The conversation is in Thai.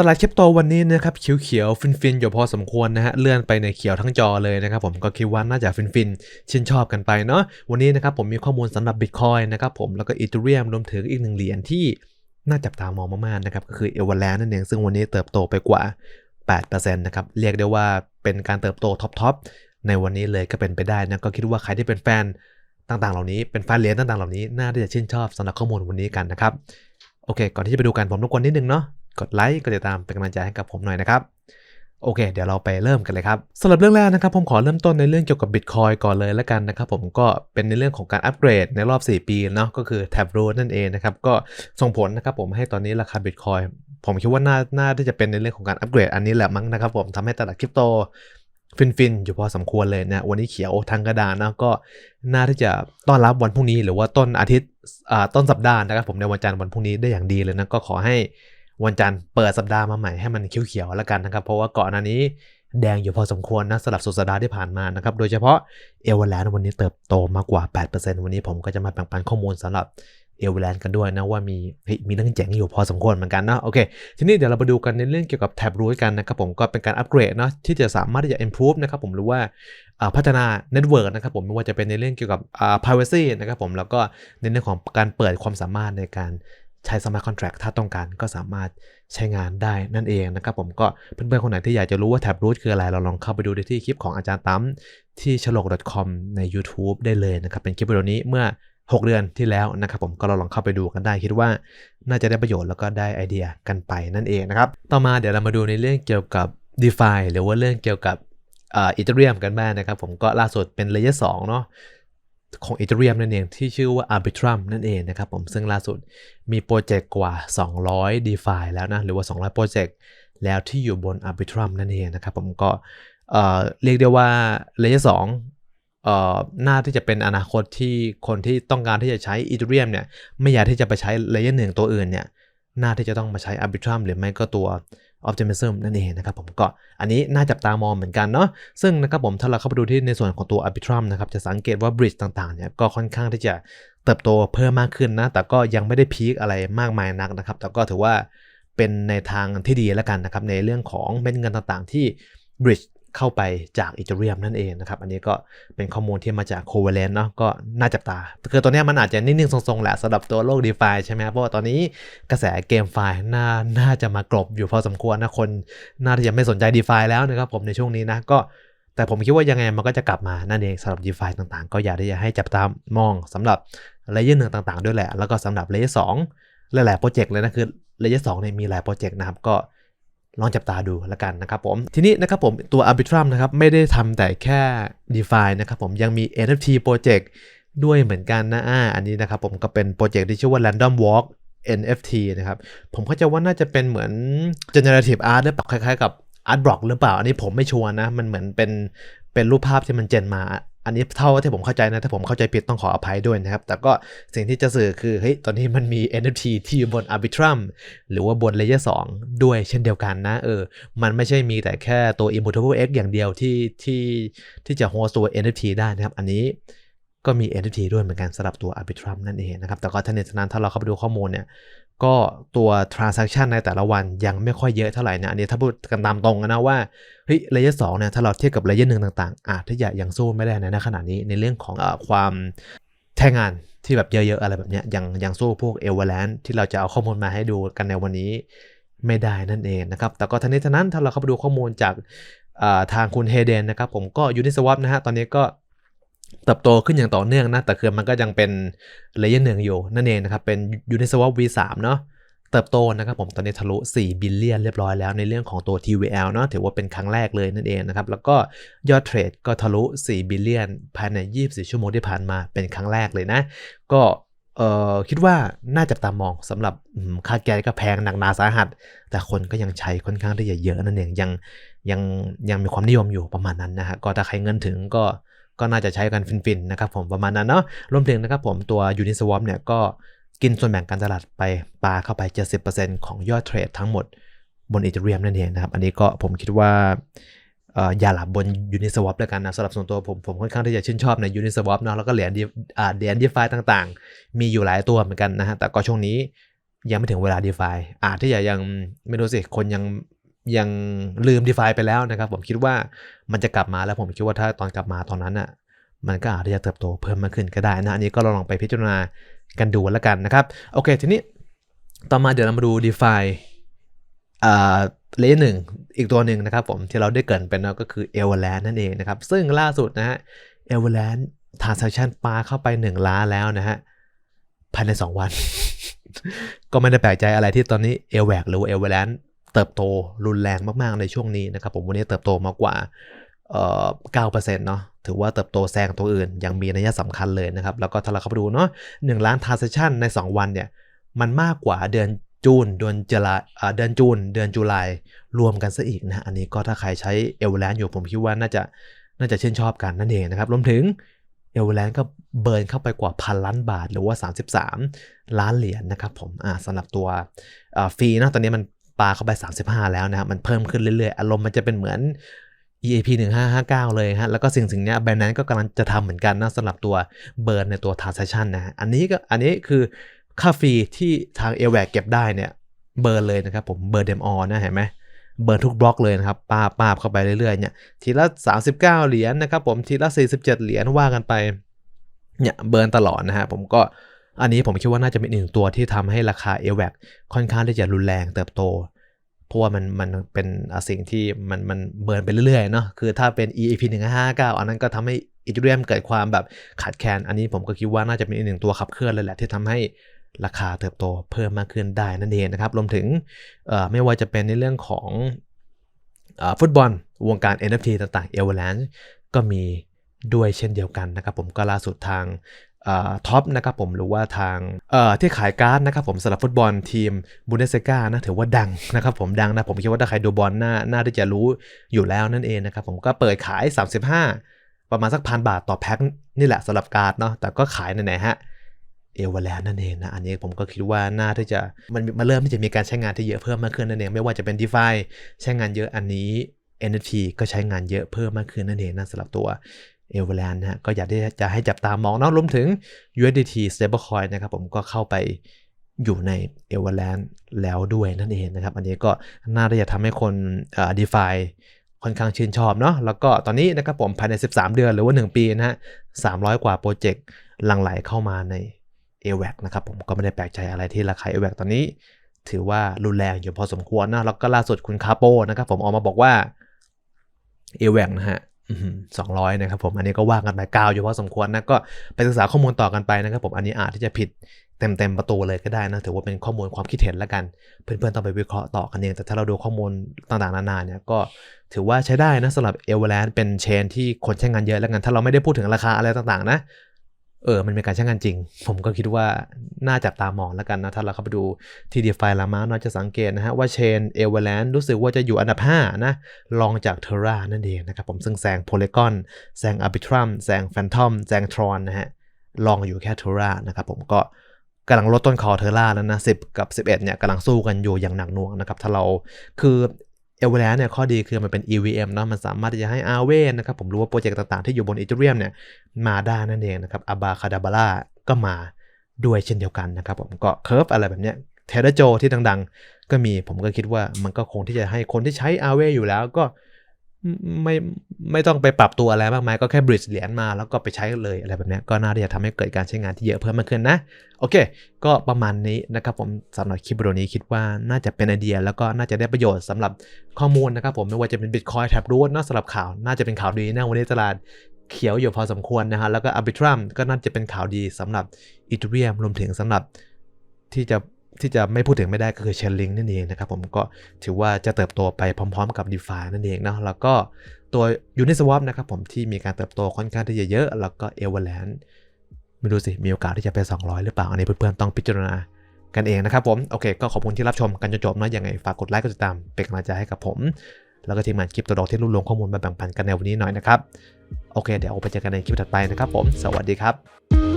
ตลาดคริปโตวันนี้นะครับเขียวๆฟินๆอยู่พอสมควรนะฮะเลื่อนไปในเขียวทั้งจอเลยนะครับผมก็คิดว่าน่าจะฟินๆชื่นชอบกันไปเนาะวันนี้นะครับผมมีข้อมูลสำหรับ Bitcoin นะครับผมแล้วก็อี t เรียมรวมถึงอีกหนึ่งเหรียญที่น่าจับตามองมากๆนะครับก็คือเอเวอร์แลนด์นั่นเองซึ่งวันนี้เติบโตไปกว่า 8%นะครับเรียกได้ว่าเป็นการเติบโตท็อปๆในวันนี้เลยก็เป็นไปได้นะก็คิดว่าใครที่เป็นแฟนต่างๆ เหล่านี้เป็นแฟนเหรียญต่างๆ เหล่านี้น่าที่จะชื่นชอบสำหรับข้อมูลวันนี้กันนะครับโอเค ก่อนที่จะไปดูกันผมรบกวนนิดนึงเนาะ กดไลค์ กดติดตามเป็นกำลังใจให้กับผมหน่อยนะครับ โอเค เดี๋ยวเราไปเริ่มกันเลยครับสำหรับเรื่องแรกนะครับ ผมขอเริ่มต้นในเรื่องเกี่ยวกับ Bitcoin ก่อนเลยแล้วกันนะครับ ผมก็เป็นในเรื่องของการอัปเกรดในรอบ 4 ปีเนาะก็คือ Taproot นั่นเองนะครับก็ส่งผลนะครับผมให้ตอนนี้ราคา Bitcoin ผมคิดว่าน่าน่าที่จะเป็นในเรื่องของการอัปเกรดอันนี้แหละมั้งนะครับ ผมทำให้ตลาดคริปโตฟินๆอยู่พอสมควรเลยนะวันนี้เขียวทางกระดานนะก็น่าที่จะต้อนรับวันพรุ่งนี้ หรือว่าต้นอาทิตย์ต้นสัปดาห์นะครับผมในวันจันทร์วันพรุ่งนี้ได้อย่างดีเลยนะก็ขอให้ วันจันทร์เปิดสัปดาห์มาใหม่ให้มันเขียวๆแล้วกันนะครับ เพราะว่าก่อนหน้านี้แดงอยู่พอสมควรนะสำหรับสุดสัปดาห์ที่ผ่านมานะครับ โดยเฉพาะเอเวอร์แลนด์วันนี้เติบโตมากกว่า 8%วันนี้ผมก็จะมาแบ่งปันข้อมูลสำหรับเอเวอร์แลนด์กันด้วยนะว่ามีมีเรื่องเจ๋งอยู่พอสมควรเหมือนกันนะโอเคทีนี้เดี๋ยวเราไปดูกันในเรื่องเกี่ยวกับแท็บรูทกันนะครับผมก็เป็นการอัปเกรดเนาะที่จะสามารถที่จะ improve นะครับผมหรือว่าพัฒนาเน็ตเวิร์กนะครับผมไม่ว่าจะเป็นในเรื่องเกี่ยวกับ privacy นะครับผมแล้วก็ในเรื่องของการเปิดความสามารถในการ ใช้สมาร์ทคอนแท็กถ้าต้องการก็สามารถใช้งานได้นั่นเองนะครับผมก็เพื่อนๆคนไหนที่อยากจะรู้ว่าแท็บรูทคืออะไร เราลองเข้าไปดูได้ที่คลิปของอาจารย์ตั้มที่ฉลก .com ใน YouTube ได้เลยนะครับ เป็นคลิปวิดีโอนี้เมื่อ 6 เดือนที่แล้วนะครับผมก็เราลองเข้าไปดูกันได้คิดว่าน่าจะได้ประโยชน์แล้วก็ได้ไอเดียกันไปนั่นเองนะครับต่อมาเดี๋ยวเรามาดูในเรื่องเกี่ยวกับ d e f าหรือว่าเรื่องเกี่ยวกับอีเทเรียมกันบ้างนะครับผมก็ล่าสุดเป็นเลเยอร์สเนาะ ของอีเทเรียมนั่นเองที่ชื่อว่า Arbitrum นั่นเองนะครับผมซึ่งล่าสุดมีโปรเจกต์กว่า 200 d e f าแล้วนะ หรือว่า 200 โปรเจกต์แล้วที่อยู่บน Arbitrum นั่นเองนะครับผมก็เรียกได้ว่าเลเยอร์สเอ่อน่าที่จะเป็นอนาคตที่คนที่ต้องการที่จะใช้อีเทเรียมเนี่ย ไม่อยากที่จะไปใช้เลเยอร์หนึ่งตัวอื่นเนี่ยน่าที่จะต้องมาใช้ Arbitrum หรือไม่ก็ตัว Optimism นั่นเองนะครับผมก็อันนี้น่าจับตามองเหมือนกันเนาะซึ่งนะครับผมถ้าเราเข้าไปดูที่ในส่วนของตัว Arbitrum นะครับจะสังเกตว่า Bridge ต่างๆเนี่ยก็ค่อนข้างที่จะเติบโตเพิ่มมากขึ้นนะ แต่ก็ยังไม่ได้พีคอะไรมากมายนักนะครับ แต่ก็ถือว่าเป็นในทางที่ดีแล้วกันนะครับในเรื่องของเม็ดเงินต่างๆที่ Bridge เข้าไปจากอีเทเรียมนั่นเองนะครับ อันนี้ก็เป็นข้อมูลที่มาจากโคเวเลนเนาะก็น่าจับตา คือตัวนี้มันอาจจะนิ่งๆ ทรงๆ แหละสำหรับตัวโลก d e f าใช่ไหมเพราะว่าตอนนี้กระแสเกมไฟน่าน่าจะมากรบอยู่พอสมควรนะ คนน่าจะไม่สนใจ d e f าแล้วนะครับผมในช่วงนี้นะก็แต่ผมคิดว่ายังไงมันก็จะกลับมา นั่นเองสำหรับ d e f าต่างๆ ก็อยากที่จะให้จับตามองสำหรับเลเยอร์หนึ่งต่างๆ ด้วยแหละ แล้วก็สำหรับเลเยอร์สองหลายๆโปรเจกต์เลยนะคือเลเยอร์สองเนี่ยมีหลายโปรเจกต์นะครับก็ ลองจับตาดูแล้วกันนะครับผม ทีนี้นะครับผมตัว Arbitrum นะครับไม่ได้ทำแต่แค่ DeFi นะครับผมยังมี NFT Project ด้วยเหมือนกันนะอ่าอันนี้นะครับผมก็เป็นโปรเจกต์ที่ชื่อว่า Random Walk NFT นะครับ ผมเข้าใจว่าน่าจะเป็นเหมือน generative art หรือเปล่าคล้ายๆกับ art block หรือเปล่า อันนี้ผมไม่ชัวร์นะ มันเหมือนเป็นเป็นรูปภาพที่มันเจนมา อันนี้เท่าที่ผมเข้าใจนะถ้าผมเข้าใจผิดต้องขออภัยด้วยนะครับ แต่ก็สิ่งที่จะสื่อคือเฮ้ยตอนนี้มันมี NFT ที่อยู่บน Arbitrum หรือว่าบน Layer 2 ด้วยเช่นเดียวกันนะเออมันไม่ใช่มีแต่แค่ตัว Immutable X อย่างเดียวที่ที่ที่จะโฮสต์ตัว NFT ได้นะครับ อันนี้ ก็มี NFT ด้วยเหมือนกันสำหรับตัว Arbitrum นั่นเองนะครับ แต่ก็ทันี้ทั้งนั้นถ้าเราเข้าไปดูข้อมูลเนี่ย ก็ตัว transaction ในแต่ละวันยังไม่ค่อยเยอะเท่าไหร่นะ อันนี้ถ้าพูดกันตามตรงนะว่า เฮ้ยเลเยอร์สเนี่ย ถ้าเราเทียบกับเลเยอร์หนึ่งต่างๆ อาจจะยังสู้ไม่ได้ในขณะนี้ในเรื่องของอความแท่งานที่แบบเยอะๆอะไรแบบเนี้ยยังยังสู้พวกเอเวอร์แลนด์ที่เราจะเอาข้อมูลมาให้ดูกันในวันนี้ไม่ได้นั่นเองนะครับ แต่ก็ทั้งนี้ทั้งนั้นถ้าเราเข้าไปดูข้อมูลจากทางคุณเฮเดนนะครับผมก็ยูนิสวอปนะฮะตอนนี้ก็ เติบโตขึ้นอย่างต่อเนื่องนะ แต่คือมันก็ยังเป็นเลเยอร์หนึ่งอยู่นั่นเองนะครับ เป็น Uniswap V3 เนาะเติบโตนะครับผมตอนนี้ทะลุ 4 บิลเลียนเรียบร้อยแล้วในเรื่องของตัว TVL เนาะถือว่าเป็นครั้งแรกเลยนั่นเองนะครับ แล้วก็ยอดเทรดก็ทะลุ 4 บิลเลียนภายใน 24 ชั่วโมงที่ผ่านมาเป็นครั้งแรกเลยนะ ก็เอ่อคิดว่าน่าจะตามมองสำหรับค่าแก๊สก็แพงหนักหนาสาหัส แต่คนก็ยังใช้ค่อนข้างที่จะเยอะนั่นเองยังยังยังมีความนิยมอยู่ประมาณนั้นนะฮะก็ถ้าใครเงินถึงก็ ก็น่าจะใช้กันฟินๆนะครับผมประมาณนั้นเนาะรวมถึงนะครับผมตัว Uniswap เนี่ยก็กินส่วนแบ่งการตลาดไปปาเข้าไป 70%ของยอดเทรดทั้งหมดบนอีเทเรียมนั่นเองนะครับ อันนี้ก็ผมคิดว่าอย่าหลับบน Uniswap แล้วกันนะสำหรับส่วนตัวผม ผมค่อนข้างที่จะชื่นชอบใน Uniswap เนาะแล้วก็เหรียญเหรียญดีฟาต่างๆ มีอยู่หลายตัวเหมือนกันนะฮะแต่ก็ช่วงนี้ยังไม่ถึงเวลา d e f าอาจที่จะยังไม่รู้สิคนยัง ยังลืม d e f าไปแล้วนะครับ ผมคิดว่ามันจะกลับมาแล้วผมคิดว่าถ้าตอนกลับมาตอนนั้นอะมันก็อาจจะเติบโตเพิ่มมากขึ้นก็ได้นะ อันนี้ก็ลองไปพิจารณากันดูแล้วกันนะครับ โอเค ทีนี้ต่อมาเดี๋ยวเรามาดู d e f าอ่าเลหนึ่งอีกตัวหนึ่งนะครับผมที่เราได้เกินเป็นก็คือ e v e r l a n d นั่นเองนะครับ ซึ่งล่าสุดนะฮะ e v e r l a n d transaction ปาเข้าไป 1 ล้านแล้วนะฮะภายใน 2 วัน ก็ไม่ได้แปลกใจอะไรที่ตอนนี้เอลแวกหรือเอลเวลน เติบโตรุนแรงมากๆในช่วงนี้นะครับผมวันนี้เติบโตมากกว่าเอ่อ9%เซ็นต์เนาะถือว่าเติบโตแซงตัวอื่น ยังมีนัยสำคัญเลยนะครับ แล้วก็ถ้าเราเข้าไปดูเนาะ1ล้าน transaction ใน 2 วันเนี่ยมันมากกว่าเดือนจูนเดือนจุลาเดือนจูนเดือนจุลายรวมกันซะอีกนะอันนี้ก็ถ้าใครใช้เอลแลนอยู่ผมคิดว่าน่าจะน่าจะชื่นชอบกันนั่นเองนะครับรวมถึงเอลแลนก็เบิร์นเข้าไปกว่าพันล้านบาทหรือว่า 33 ล้านเหรียญนนะครับผมอ่าสำหรับตัวฟรีนะตอนนี้มัน ปาเข้าไป 35 แล้วนะครับมันเพิ่มขึ้นเรื่อยๆ อารมณ์มันจะเป็นเหมือน EAP 1559 เลยฮะ แล้วก็สิ่งสิ่งนี้แบรนด์นั้นก็กำลังจะทำเหมือนกันนะสำหรับตัวเบิร์นในตัว transaction นะ อันนี้ก็อันนี้คือค่าฟรีที่ทาง a อ w a c เก็บได้เนี่ยเบิร์นเลยนะครับผมเบิร์นเดมออนะเห็นไหมเบิร์นทุกบล็อกเลยนะครับป้าป้าเข้าไปเรื่อยๆเนี่ยทีละ 39 เหรียญนะครับผมทีละ 47 เหรียญว่ากันไปเนี่ยเบิร์นตลอดนะฮะผมก็ อันนี้ผมคิดว่าน่าจะเป็นหนึ่งตัวที่ทำให้ราคา a อ w a c ค่อนข้างที่จะรุนแรงเติบโต เพราะว่ามันมันเป็นสิ่งที่มันมันเบิร์นไปเรื่อยๆเนาะคือถ้าเป็น EAP 159 อันนั้นก็ทำให้อีทูเรียมเกิดความแบบขาดแคลนอันนี้ผมก็คิดว่าน่าจะเป็นอีกหนึ่งตัวขับเคลื่อนเลยแหละที่ทำให้ราคาเติบโตเพิ่มมากขึ้นได้นั่นเองนะครับ รวมถึงไม่ว่าจะเป็นในเรื่องของฟุตบอล วงการ NFT ต่างๆ Avalanche ก็มีด้วยเช่นเดียวกันนะครับ ผมก็ล่าสุดทาง ท็อปนะครับผมหรือว่าทางที่ขายการ์ดนะครับผมสำหรับฟุตบอลทีมบูเดสเกานะถือว่าดังนะครับผมดังนะผมคิดว่าถ้าใครดูบอลน่าน่าจะรู้อยู่แล้วนั่นเองนะครับผมก็เปิดขาย 35 ประมาณสักพันบาทต่อแพ็คนี่แหละสำหรับการ์ดเนาะแต่ก็ขายไหนๆฮะเอวอร์แลนด์นั่นเองนะอันนี้ผมก็คิดว่าน่าที่จะมันมาเริ่มที่จะมีการใช้งานที่เยอะเพิ่มมากขึ้นนั่นเองไม่ว่าจะเป็น d e f าใช้งานเยอะอันนี้ NFT ก็ใช้งานเยอะเพิ่มมากขึ้นนั่นเองนะสำหรับตัว เอเวอร์แลนด์นะฮะก็อยากที่จะให้จับตามองนะรวมถึง USDT stablecoin นะครับผมก็เข้าไปอยู่ในเอเวอร์แลนด์แล้วด้วยนั่นเองนะครับ อันนี้ก็น่าจะทำให้คนอ่าค่อนข้างชื่นชอบเนาะแล้วก็ตอนนี้นะครับผมภายใน 13 เดือนหรือว่า 1 ปีนะฮะ300 กว่าโปรเจกต์หลั่งไหลเข้ามาใน a w a c นะครับผมก็ไม่ได้แปลกใจอะไรที่ราคา a w a c ตอนนี้ ถือว่ารุนแรงอยู่พอสมควรนะแล้วก็ล่าสุดคุณคาโปนะครับผมออกมาบอกว่า a w a c นะฮะ สองร้อยนะครับผมอันนี้ก็ว่ากันไปกาวอยู่พอสมควรนะก็ไปศึกษาข้อมูลต่อกันไปนะครับผมอันนี้อาจที่จะผิดเต็มเต็มประตูเลยก็ได้นะถือว่าเป็นข้อมูลความคิดเห็นแล้วกัน เพื่อนๆต้องไปวิเคราะห์ต่อกันเองแต่ถ้าเราดูข้อมูลต่างๆนานาเนี่ยก็ถือว่าใช้ได้นะสำหรับเอเวอร์แลนด์เป็นเชนที่คนใช้งานเยอะแล้วกันถ้าเราไม่ได้พูดถึงราคาอะไรต่างๆนะ เออ มันเป็นการใช้งานจริง ผมก็คิดว่าน่าจับตามองแล้วกันนะ ถ้าเราเข้าไปดูที่ DeFi ลามาเราจะสังเกตนะฮะ ว่าเชนเอเวอร์แลนด์รู้สึกว่าจะอยู่อันดับ 5 นะรองจาก Terra นั่นเองนะครับ ผมซึ่งแซง Polygon แซง Arbitrum แซง Phantom แซง Tron นะฮะรองอยู่แค่ Terra นะครับผมก็กำลังลดต้นคอเทอร่าแล้วนะ10กับ 11เนี่ยกำลังสู้กันอยู่อย่างหนักหน่วงนะครับ ถ้าเราคือ เอเวอร์แลนด์เนี่ยข้อดีคือมันเป็น EVM เนาะมันสามารถที่จะให้อาเวนนะครับผมรู้ว่าโปรเจกต์ต่างๆที่อยู่บนอีเทเรียมเนี่ยมาได้นั่นเองนะครับอาบาคาดาบาร่าก็มาด้วยเช่นเดียวกันนะครับผมก็เคิร์ฟอะไรแบบเนี้ยเทเดโจที่ดังๆ ก็มีผมก็คิดว่ามันก็คงที่จะให้คนที่ใช้อาเวอยู่แล้วก็ ไม่ไม่ต้องไปปรับตัวอะไรมากมายก็แค่บริดจ์เหรียญมาแล้วก็ไปใช้เลยอะไรแบบนี้ก็น่าจะทำให้เกิดการใช้งานที่เยอะเพิ่มมากขึ้นนะ โอเค ก็ประมาณนี้นะครับผมสำหรับคลิปวิดีโอนี้คิดว่าน่าจะเป็นไอเดีย แล้วก็น่าจะได้ประโยชน์สำหรับข้อมูลนะครับผมไม่ว่าจะเป็น Bitcoin แท็บรูทนะสำหรับข่าวน่าจะเป็นข่าวดีนะวันนี้ตลาดเขียวอยู่พอสมควรนะฮะแล้วก็ Arbitrum ก็น่าจะเป็นข่าวดีสำหรับ Ethereum รวมถึงสำหรับที่จะ ที่จะไม่พูดถึงไม่ได้ก็คือ Chainlink นั่นเองนะครับผมก็ถือว่าจะเติบโตไปพร้อม ๆ กับ DeFi นั่นเองนะแล้วก็ตัว Uniswap นะครับผมที่มีการเติบโตค่อนข้างที่จะเยอะ แล้วก็ Everland ไม่รู้สิ มีโอกาสที่จะไป 200 หรือเปล่า อันนี้เพื่อนๆต้องพิจารณากันเองนะครับผม โอเค ก็ขอบคุณที่รับชมกันจนจบนะยังไงฝากกดไลค์กดติดตามเป็นกำลังใจให้กับผม แล้วก็ทีมงานคลิปตัวดอกที่รวบรวมข้อมูลมาแบ่งปันกันในวันนี้หน่อยนะครับโอเค เดี๋ยวไปเจอกันในคลิปถัดไปนะครับผม สวัสดีครับ